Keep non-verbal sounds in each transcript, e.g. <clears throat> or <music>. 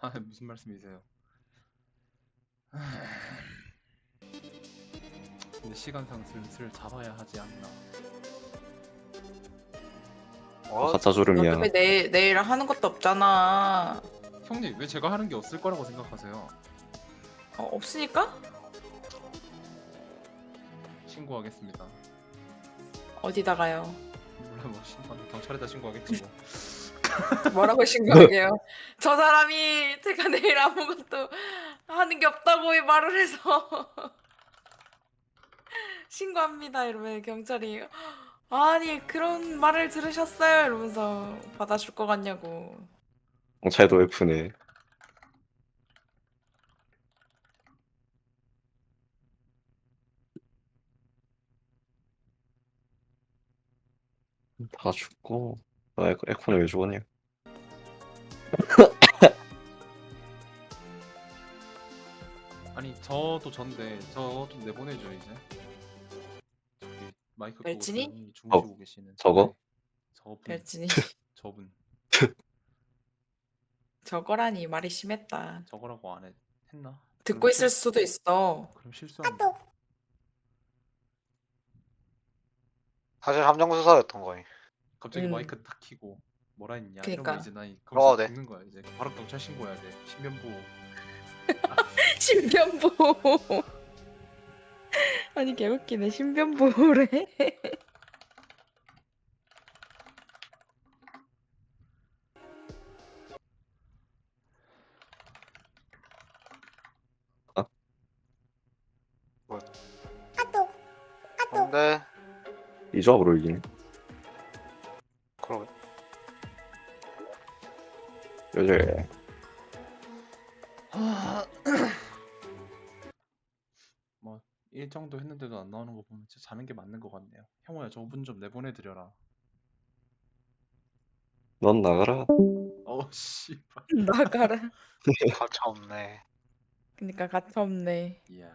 아, 무슨 말씀이세요? 근데 시간상 슬슬 잡아야 하지 않나. 어? 가짜 졸음이야. 어차피 내일 내일 하는 것도 없잖아. 형님, 왜 제가 하는 게 없을 거라고 생각하세요? 어, 없으니까 신고하겠습니다. 어디다가요? 몰라 뭐 신고 경찰에다 신고하겠지 뭐. <laughs> 뭐라고 신고하게요? 저 사람이 제가 내일 아무것도 하는 게 없다고 말을 해서 <laughs> 신고합니다. 이러면 경찰이 아니 그런 말을 들으셨어요? 이러면서 받아줄 것 같냐고. 경찰도 F네. 다 죽고 나 에코, 에코는 왜 죽었냐? <coughs> 아니 저도 전데 저도 내보내죠 이제. 저기 마이크 끄고 벨진이? 조용히 주무시고 계시는. 저거? 네, 저분. 별진이 <laughs> 저분. 저거라니 말이 심했다 저거라고 안 했, 했나? 듣고 그럼 있을 실- 수도 있어 그럼 실수한. 사실 함정 수사였던 거임. 갑자기 음. 마이크 딱 키고 뭐라 했냐? 그니까. 이러면 이제 나 이- 어, 거기서 네. 죽는 거야 이제. 바로 경찰 신고해야 돼. 신변보호. <laughs> 신변보호. <laughs> 아니 개웃기네. 신변보호래. 근데 이 조합으로 이기네. 요새 <clears throat> 뭐 일정도 했는데도 안 나오는 거 보면 진짜 자는 게 맞는 것 같네요 형호야 저분 좀 내보내드려라 넌 나가라. 어우 씨발 <laughs> 나가라 <laughs> 가차 없네. 그니까 가차 없네 이야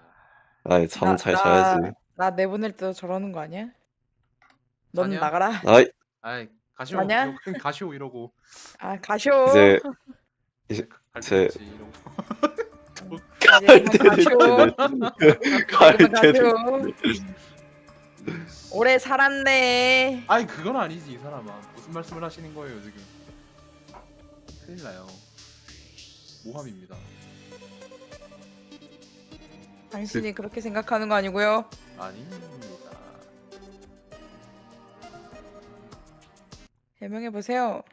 아이 잠 나- 잘 나- 자야지. 나 내보낼 때도 저러는 거 아니야? 넌 자냐? 나가라. 아이 아이 가시오 아냐? 이러고 <laughs> 가시오 이러고 아 가쇼. 이제 갈 제- 때지 이러고 가쇼. 가쇼. 갈 가쇼. 때는 <laughs> 오래 살았네. 아이 그건 아니지 이 사람아 무슨 말씀을 하시는 거예요 지금 큰일 나요 모함입니다 당신이 그렇게 생각하는 거 아니고요. 아닙니 해명해 보세요.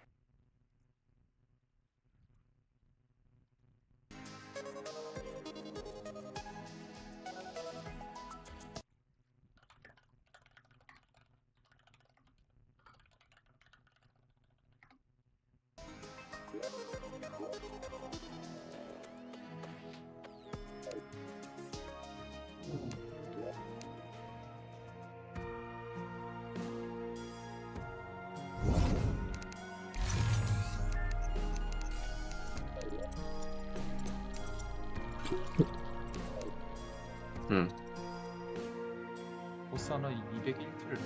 응. 보스 하나 201트를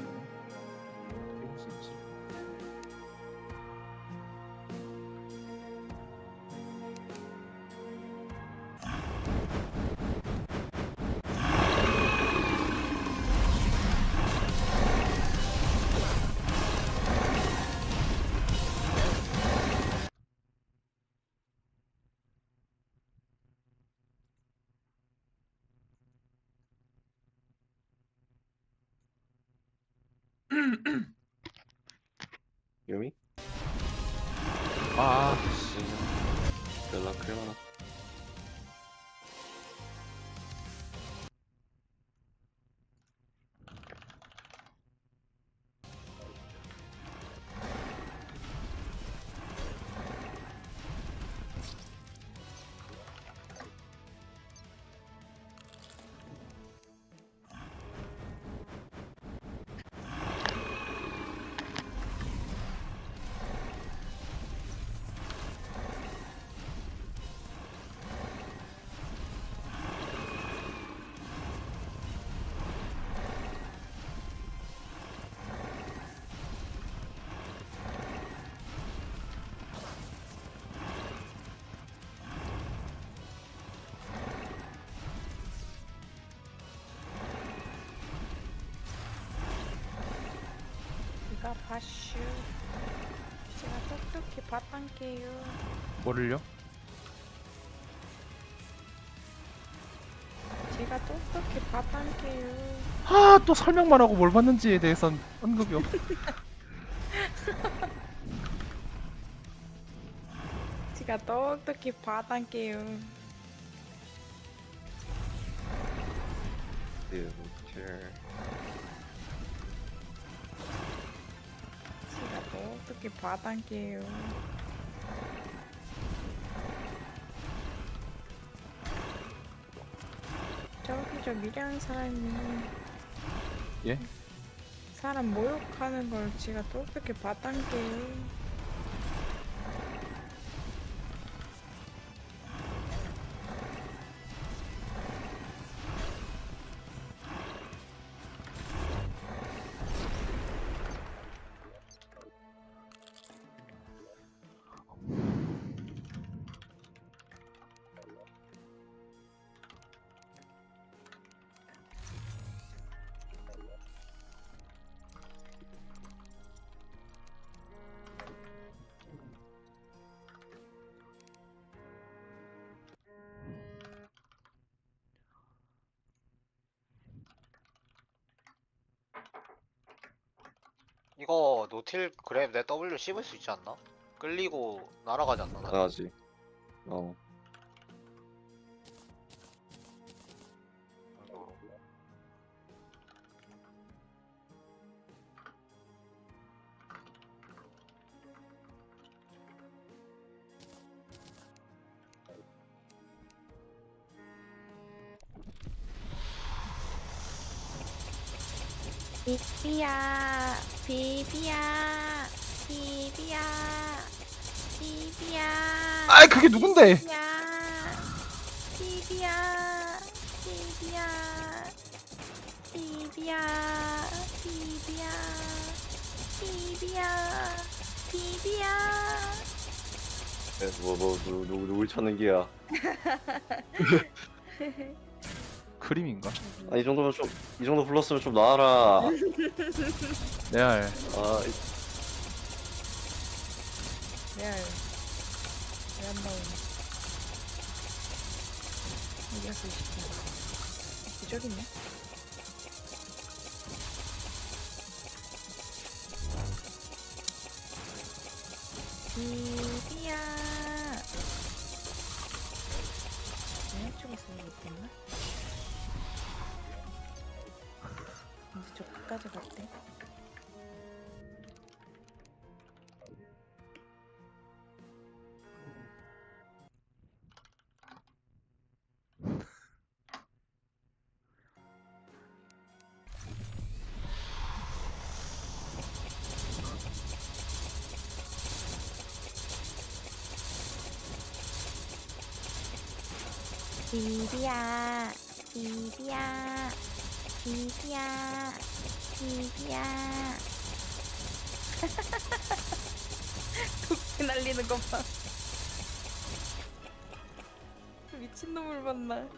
유미? 아 하슈. 제가 똑똑히 봤단게요. 뭐를요? 제가 똑똑히 봤단게요. 아, 또 설명만 하고 뭘 봤는지에 대해선 언급이 없. <laughs> 제가 똑똑히 봤단게요. 딜. 봤단게요. 저기 저 미련한 사람이 예? 사람 모욕하는 걸 제가 똑똑히 봤단게요. 이거 노틸 그랩 내 W 씹을 수 있지 않나? 끌리고 날아가지 않나? 나? 나가지. 어. 비비야, 비비야, 비비야, 비비야. 아이, 그게 누군데? 비비야, 비비야, 비비야, 비비야, 비비야, 비비야, 비비야. 네, 뭐, 뭐, 누, 누, 누굴 찾는 기야. <laughs> 크림인가? 아, 이 정도면 좀, 이 정도 불렀으면 좀 나와라. <laughs> 레알. 아, 이- 레알, 레알 나오네. 어디 갔어 이 새끼야? 저기 있네. 비비야. 내 쪽에서 못했나? 이제 저 끝까지 갔대. 비비야, 비비야, 비비야, 비비야. <laughs> 독 날리는 거 봐. 미친놈을 만나.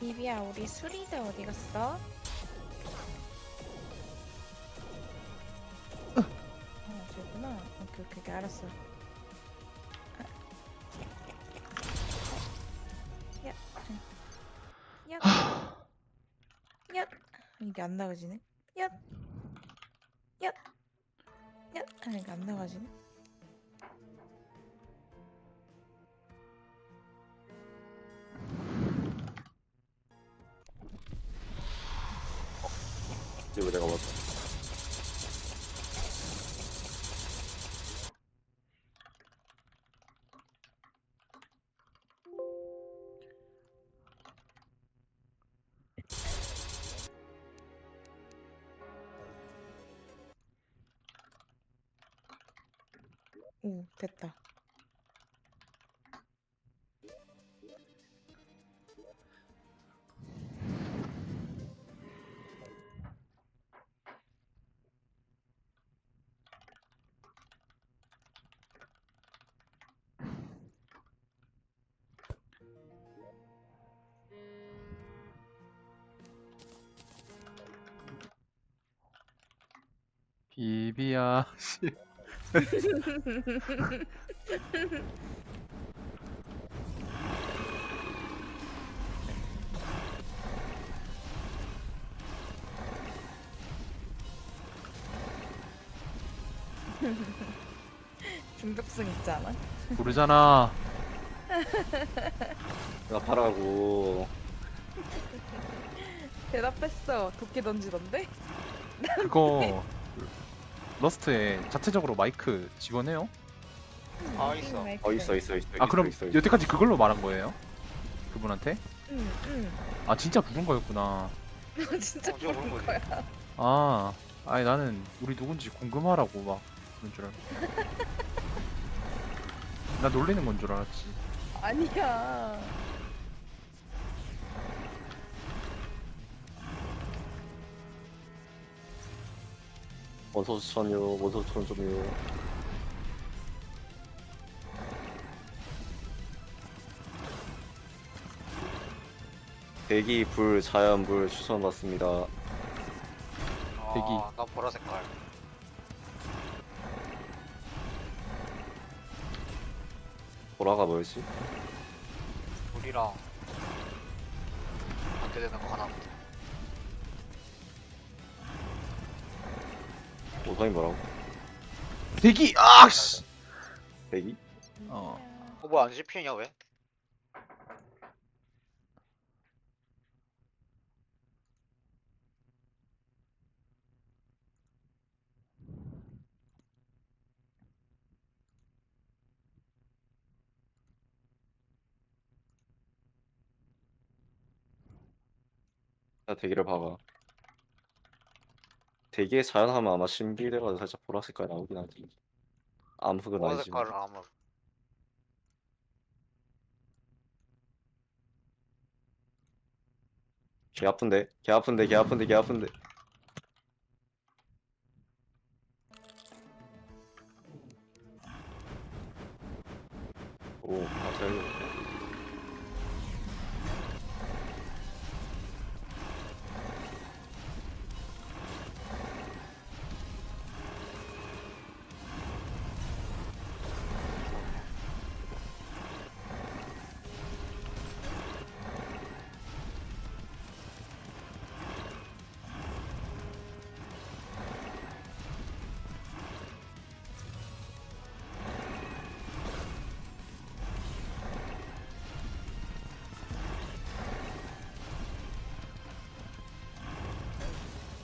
비비야, 우리 수리대 어디 갔어? 아, 저구나. 오케이, 오케이, 오케이, 알았어. 아. 야, 야, 야, 이게 안 나가지네. 오 됐다. 비비야. <laughs> 씨. <laughs> 중독성 있지 않아? 모르잖아. 나 파라고. 대답했어. 도끼 던지던데? 그거 그 <laughs> 러스트에 자체적으로 마이크 지원해요? 아 있어 어 있어 있어 있어. 아 있어, 그럼 있어, 있어. 여태까지 그걸로 말한 거예요? 그분한테? 응, 응. 아 진짜 부른 거였구나. 진짜 어, 저거 모르는 모르는 거야. 아, 아니 나는 우리 누군지 궁금하라고 막 그런 줄 알고. <laughs> 나 놀리는 건 줄 알았지. 아니야. 원소 추천요. 원소 추천 좀요. 대기 불 자연 불 추천 받습니다. 대기. 아 나 보라 색 깔 보라가 뭐였지? 물이랑 반대되는 거 하나 오성이 뭐라고? 대기 아 씨. 대기? 어. 어 뭐야 안 씹히냐 왜? 나 대기를 봐봐. 대기에 자연하면 아마 신비돼가지고 살짝 보라 색깔 나오긴 하지. 암흑은 보라 아니지만. 색깔은 아무 개 아픈데? 개 아픈데? 개 아픈데? 개 아픈데? 오, 아, 잘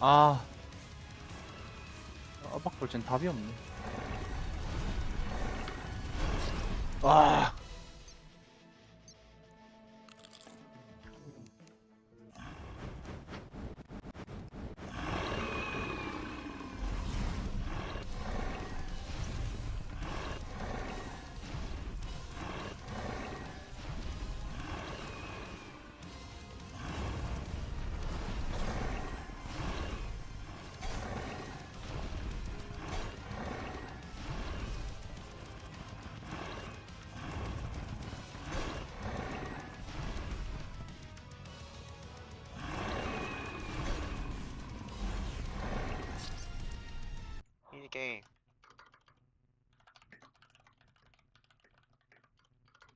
아. 아박 볼젠 답이 없네. 아.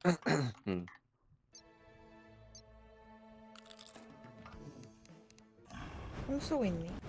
<clears throat> 음. 홍 쏘고 있니?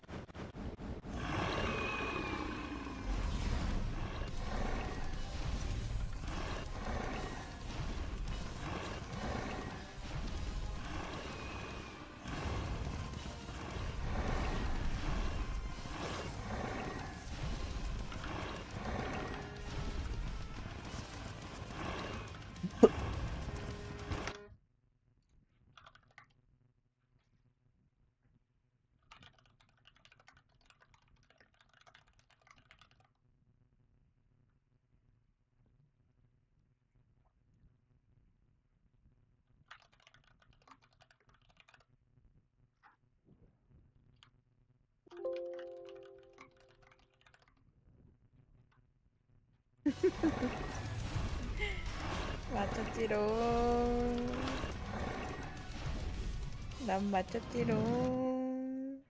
<laughs> 맞췄지롱. 난 맞췄지롱.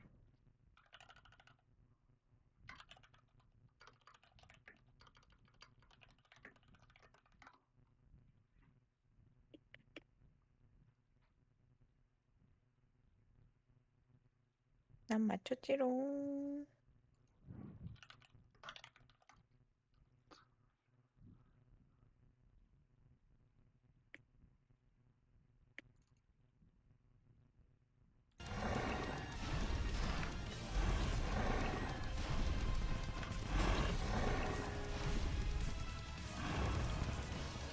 난 맞췄지롱.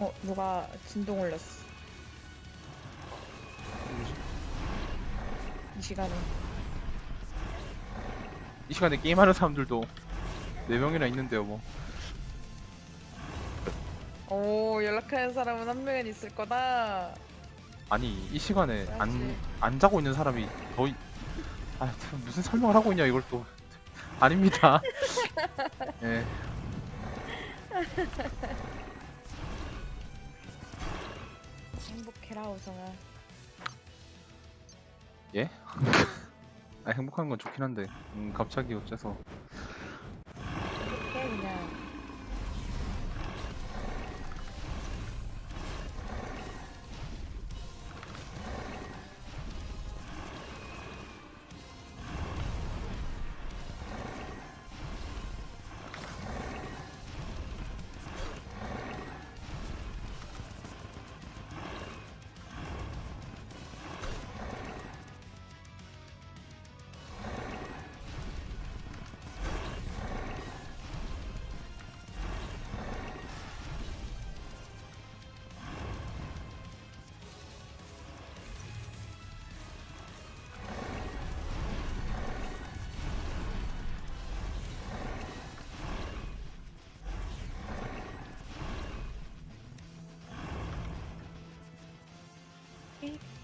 어, 누가 진동 올렸어. 이 시간에. 이 시간에 게임하는 사람들도 4명이나 있는데요 뭐 오, 연락하는 사람은 한 명은 있을 거다. 아니 이 시간에 안. 안 자고 있는 사람이 더 이- 아, 무슨 설명을 하고 있냐 이걸 또 아닙니다 <laughs> 예 행복해라, 우성아. <laughs> 아, 행복한 건 좋긴 한데 음, 갑자기 어째서 그냥.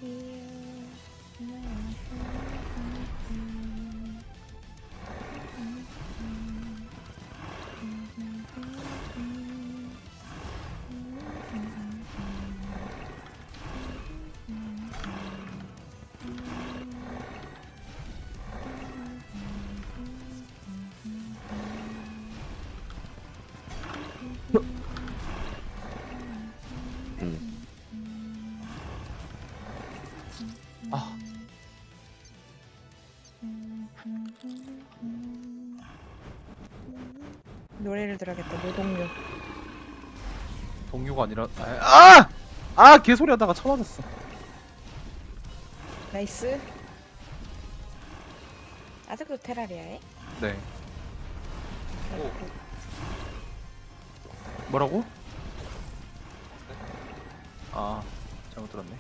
음. 노래를 들어야겠다, 노동요. 동요가 아니라 아! 아! 개소리 하다가 쳐맞았어 나이스. 아직도 테라리아에? 네 오. 뭐라고? 아 잘못 들었네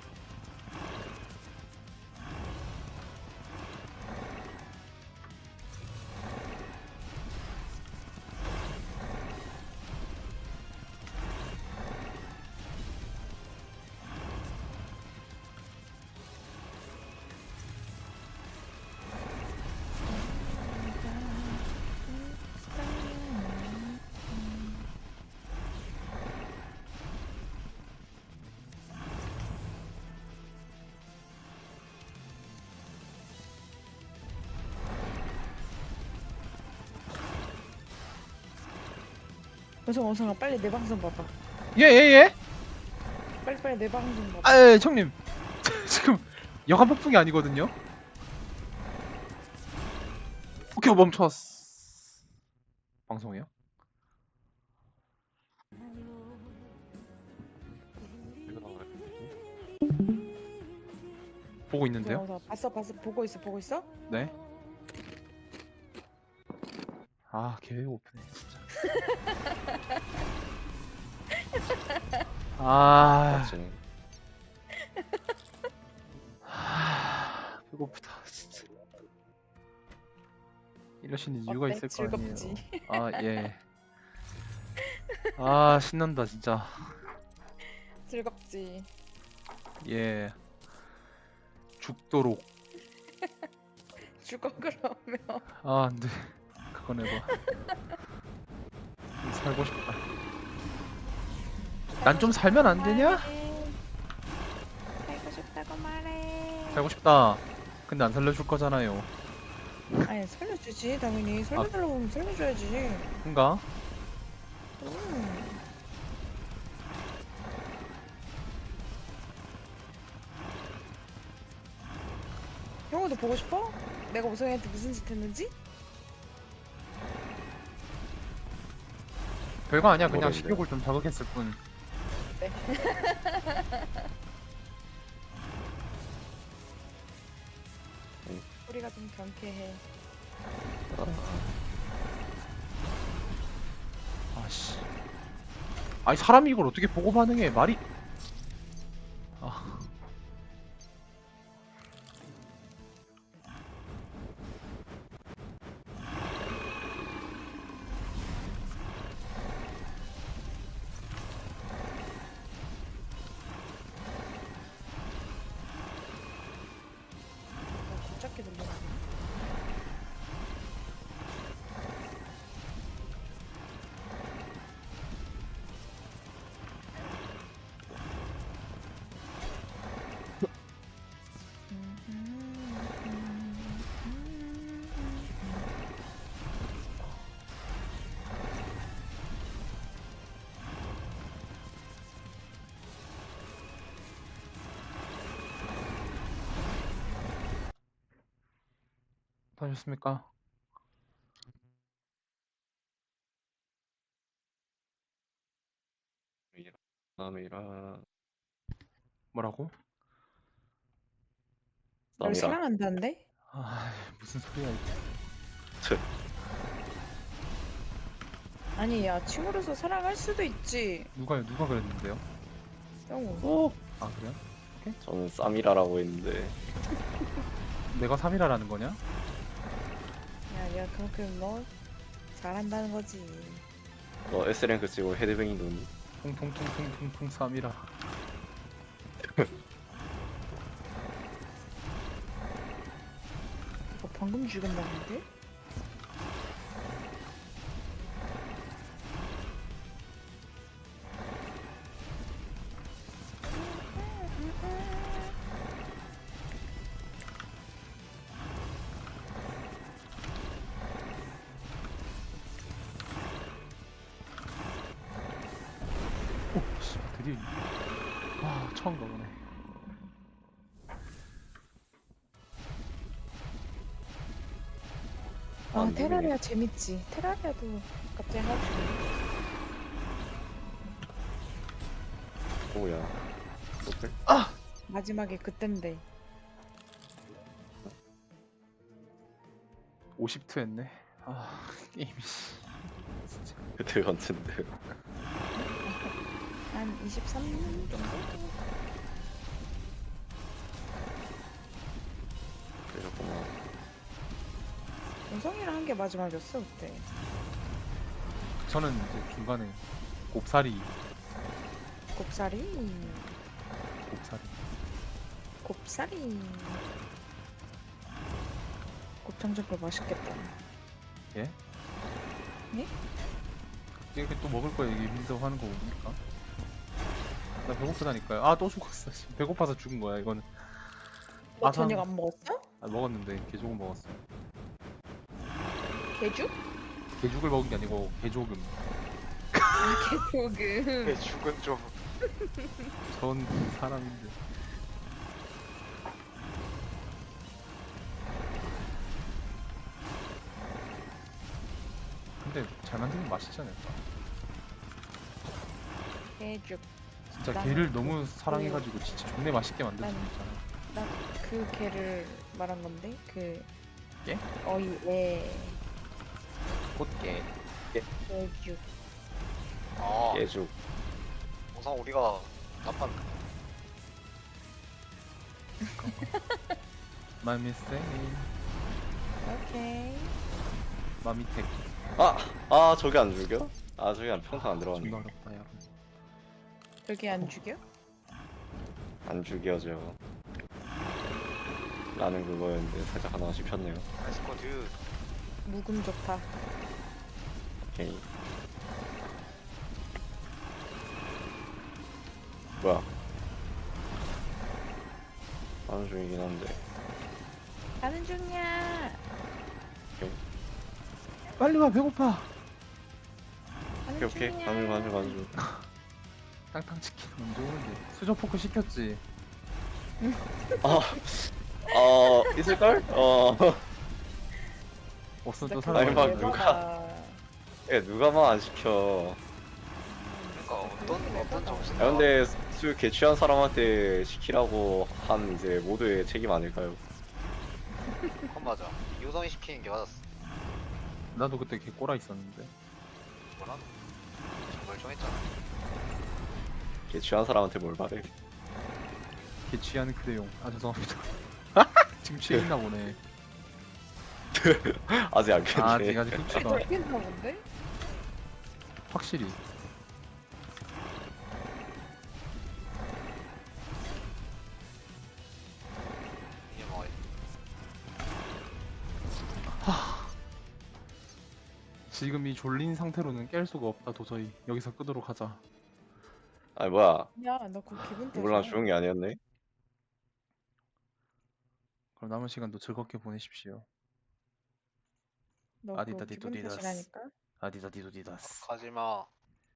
우성, 우성아, 빨리 내 방송 봐봐. 예 예 예 빨리빨리 내 방송 봐봐. 아 예, 형님 <laughs> 지금 여간 폭풍이 아니거든요 오케이 멈췄어 방송이요? 이거 나와야 돼. 보고 있는데요? 우성아, 우성아, 봤어, 봤어. 보고 있어, 보고 있어? 네. 아, 계획 오픈해 진짜. 아, 맞지? 하, 배고프다 진짜. 이러시는 이유가 어때? 있을 거 아니에요. 즐겁지? 아, 예. 아, 신난다 진짜. 즐겁지. 예. 죽도록. <laughs> 죽어 그러면. 아, 안돼. 그건 해봐. 살고 싶다. 난 좀 살면 안 되냐? 살고 싶다고 말해. 살고 싶다. 근데 안 살려줄 거잖아요. 아니 살려주지 당연히 살려달라고 하면 살려줘야지. 뭔가? 음. 형우도 보고 싶어? 내가 우성이한테 무슨 짓 했는지? 별거 아니야. 그냥 모르겠네. 식욕을 좀 자극했을 뿐. <laughs> 우리가 좀 경쾌해. 아씨. 아니 사람이 이걸 어떻게 보고 반응해? 말이. 다셨습니까? 쌈이라 뭐라고? 널 사랑한다는데? 아 <laughs> 무슨 소리야 이게. 아니 야 친구로서 사랑할 수도 있지. 누가요? 누가 그랬는데요? 형우. 아 그래요? 저는 쌈이라라고 했는데 내가 3이라라는 거냐? 야, 야 그만큼 너 잘한다는 거지. 너 S랭크 치고 헤드뱅이 눈 통통통통통통 3이라. 너 방금 죽였다는데? 테라리아 재밌지. 테라리아도 갑자기 하고 싶네. 오야 노플? 마지막에 그땐데. 50투 했네. 아, 게임이. 씨. 진짜. 그때 언젠데 한 23년 정도? 그랬구만 우성이랑 한 게 마지막이었어 그때. 저는 이제 중간에 곱살이, 곱살이. 곱살이. 곱살이. 곱창전골 맛있겠다. 예? 예? 이렇게 또 먹을 거 얘기 힘들어 하는 거 뭡니까? 나 배고프다니까요. 아, 또 죽었어. 씨. 배고파서 죽은 거야, 이거는. 너 아, 저녁 참. 안 먹었어? 아, 먹었는데, 개조금 먹었어. 개죽? 개죽을 먹은 게 아니고, 개조금. 아 개죽은. 내 죽은 좀 전 사람인데. 근데 잘 만들면 않을까? 개죽. 진짜 나는 그- 너무 사랑해가지고 진짜 존내 맛있게 만들 수 난- 있잖아. 나 그 개를 말한 건데 그 개? 어이 애 꽃게. 개죽. 아 깨죽 우선 우리가 나쁜 마미세. <laughs> 오케이. 마미텍. 아! 아 저게 안 죽여? 아 저게 안 평타 안 들어가네 존나 어렵다, 여러분. 저기 안 죽여? 안 죽여져 라는 그거였는데 살짝 하나씩 폈네요 에스코드 묵음 좋다. 오케이 뭐야? 하는 중이긴 한데. 가는 중이야. 빨리 와 배고파. 가는 오케이 오케이. 중이야. 가는 중 가는 중 가는. <laughs> 땅땅 치킨 언제 오는데? 수저 포크 시켰지. 아, 어 있을걸? 어. 없으면 또 진짜 아니. 막 누가-. 야 누가만 안 시켜. 그러니까 어떤 어떤 정신? 야 근데 술 개취한 사람한테 시키라고 한 이제 모두의 책임 아닐까요? 그건 맞아. 유성이 시키는 게 맞았어. 나도 그때 개 꼬라 있었는데. 뭐라? 멀쩡했잖아. 개취한 사람한테 뭘 바래? 개 취한 그대용. 아 죄송합니다. <laughs> 지금 취해 있나 보네. <laughs> 아직 안 아 깼네. 네가 아직 어떻게 했나 본데? 확실히. 이게 뭐 지금 이 졸린 상태로는 깰 수가 없다 도저히. 여기서 끄도록 하자. 아니 뭐야? 야, 나그 기분 탓이야. 몰라 죽은 게 아니었네. 그럼 남은 시간도 즐겁게 보내십시오. 너 그거 아디다디 기분 도디다스. 탓이라니까. 아디다디도디다스. 가지마.